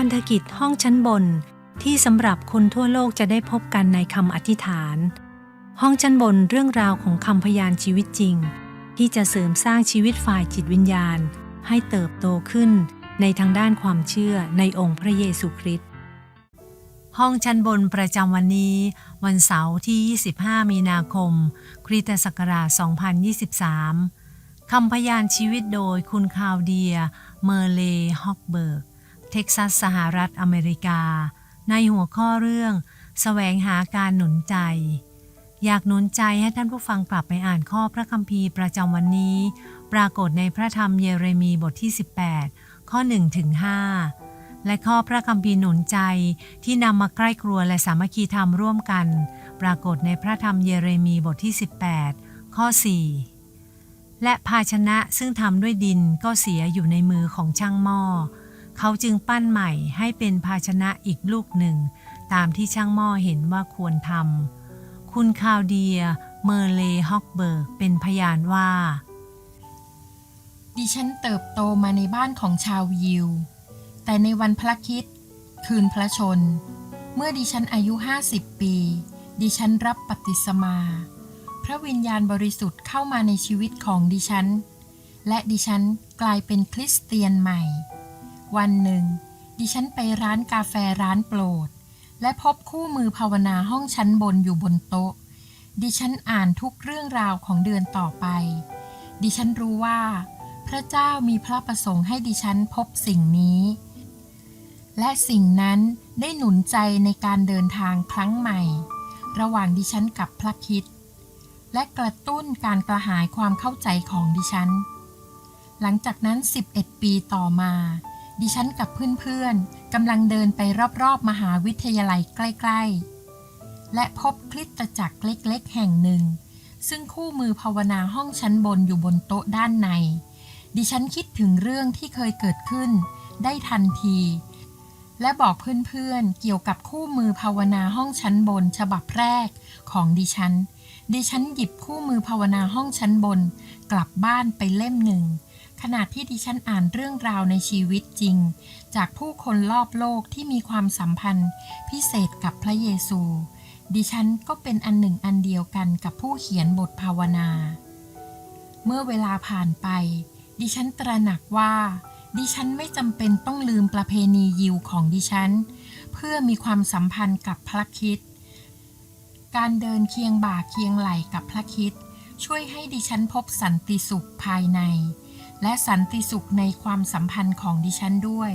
พันธกิจห้องชั้นบน ที่สำหรับคนทั่วโลกจะได้พบกันในคำอธิษฐาน ห้องชั้นบนเรื่องราวของคำพยานชีวิตจริง ที่จะเสริมสร้างชีวิตฝ่ายจิตวิญญาณ ให้เติบโตขึ้นในทางด้านความเชื่อในองค์พระเยซูคริสต์ห้องชั้นบนประจำวันนี้ วันเสาร์ที่ 25 มีนาคม คริสตศักราช 2023 คำพยานชีวิตโดยคุณคาวเดีย เมอร์เลฮอกเบิร์ก เท็กซัสสหรัฐอเมริกา ในหัวข้อเรื่องแสวงหาการหนุนใจ อยากหนุนใจให้ท่านผู้ฟังกลับไปอ่านข้อพระคัมภีร์ประจำวันนี้ ปรากฏในพระธรรมเยเรมีบทที่ 18 ข้อ1ถึง5และข้อพระคัมภีร์หนุนใจที่นำมาใกล้ครัวและสามัคคีธรรมร่วมกัน ปรากฏในพระธรรมเยเรมีบทที่ 18 ข้อ 4และภาชนะซึ่งทำด้วยดินก็เสียอยู่ในมือของช่างหม้อ เขาจึงปั้นใหม่ให้เป็นภาชนะอีกลูกหนึ่ง ตามที่ช่างหม้อเห็นว่าควรทำคุณคาวเดีย เมอร์เลฮอกเบิร์กเป็นพยานว่า ดิฉันเติบโตมาในบ้านของชาวยิว แต่ในวันพระคิด คืนพระชน เมื่อดิฉันอายุ 50 ปี ดิฉันรับปฏิสมา พระวิญญาณบริสุทธิ์เข้ามาในชีวิตของดิฉัน และดิฉันกลายเป็นคริสเตียนใหม่ วันหนึ่ง ดิฉันไปร้านกาแฟร้านโปรด และพบคู่มือภาวนาห้องชั้นบนอยู่บนโต๊ะ ดิฉันอ่านทุกเรื่องราวของเดือนต่อไป ดิฉันรู้ว่า พระเจ้ามีพระประสงค์ให้ดิฉันพบสิ่งนี้ และสิ่งนั้นได้หนุนใจในการเดินทางครั้งใหม่ ระหว่างดิฉันกับพระคิด และกระตุ้นการกระหายความเข้าใจของดิฉันหลังจากนั้น 11 ปีต่อมา ดิฉันกับเพื่อนๆกำลังเดินไปรอบๆ มหาวิทยาลัยใกล้ๆ และพบคริสตจักรเล็กๆ แห่งหนึ่ง ซึ่งคู่มือภาวนาห้องชั้นบนอยู่บนโต๊ะด้านใน ดิฉันคิดถึงเรื่องที่เคยเกิดขึ้น ได้ทันที และบอกเพื่อนๆ เกี่ยวกับคู่มือภาวนาห้องชั้นบนฉบับแรกของดิฉัน ดิฉันหยิบคู่มือภาวนาห้องชั้นบน กลับบ้านไปเล่มหนึ่ง ขณะที่ดิฉันอ่านเรื่องราวในชีวิตจริง จากผู้คนรอบโลกที่มีความสัมพันธ์ พิเศษกับพระเยซู ดิฉันก็เป็นอันหนึ่งอันเดียวกันกับผู้เขียนบทภาวนา เมื่อเวลาผ่านไป ดิฉันตระหนักว่า ดิฉันไม่จำเป็นต้องลืมประเพณียิวของดิฉัน เพื่อมีความสัมพันธ์กับพระคิดการเดินเคียงบ่าเคียงไหลกับพระคิดช่วยให้ดิฉันพบสันติสุขภายใน และสันติสุขในความสัมพันธ์ของดิฉันด้วย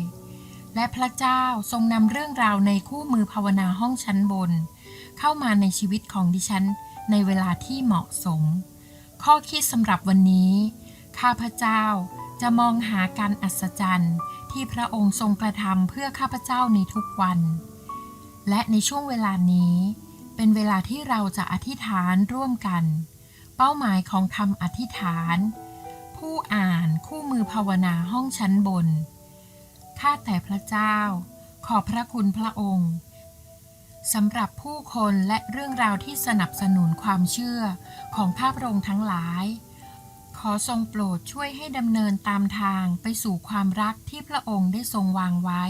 และพระเจ้าทรงนำเรื่องราวในคู่มือภาวนาห้องชั้นบน เข้ามาในชีวิตของดิฉันในเวลาที่เหมาะสม ข้อคิดสำหรับวันนี้ ข้าพเจ้าจะมองหาการอัศจรรย์ ที่พระองค์ทรงกระทำเพื่อข้าพเจ้าในทุกวัน และในช่วงเวลานี้ เป็นเวลาที่เราจะอธิษฐานร่วมกัน เป้าหมายของคำอธิษฐาน ผู้อ่านคู่มือภาวนาห้องชั้นบน ข้าแต่พระเจ้า ขอบพระคุณพระองค์สำหรับผู้คนและเรื่องราวที่สนับสนุนความเชื่อของข้าพระองค์ทั้งหลาย ขอทรงโปรดช่วยให้ดำเนินตามทางไปสู่ความรักที่พระองค์ได้ทรงวางไว้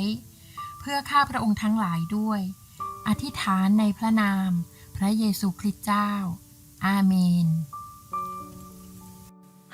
เพื่อข้าพระองค์ทั้งหลายด้วย อธิษฐานในพระนาม พระเยซูคริสต์เจ้า อาเมน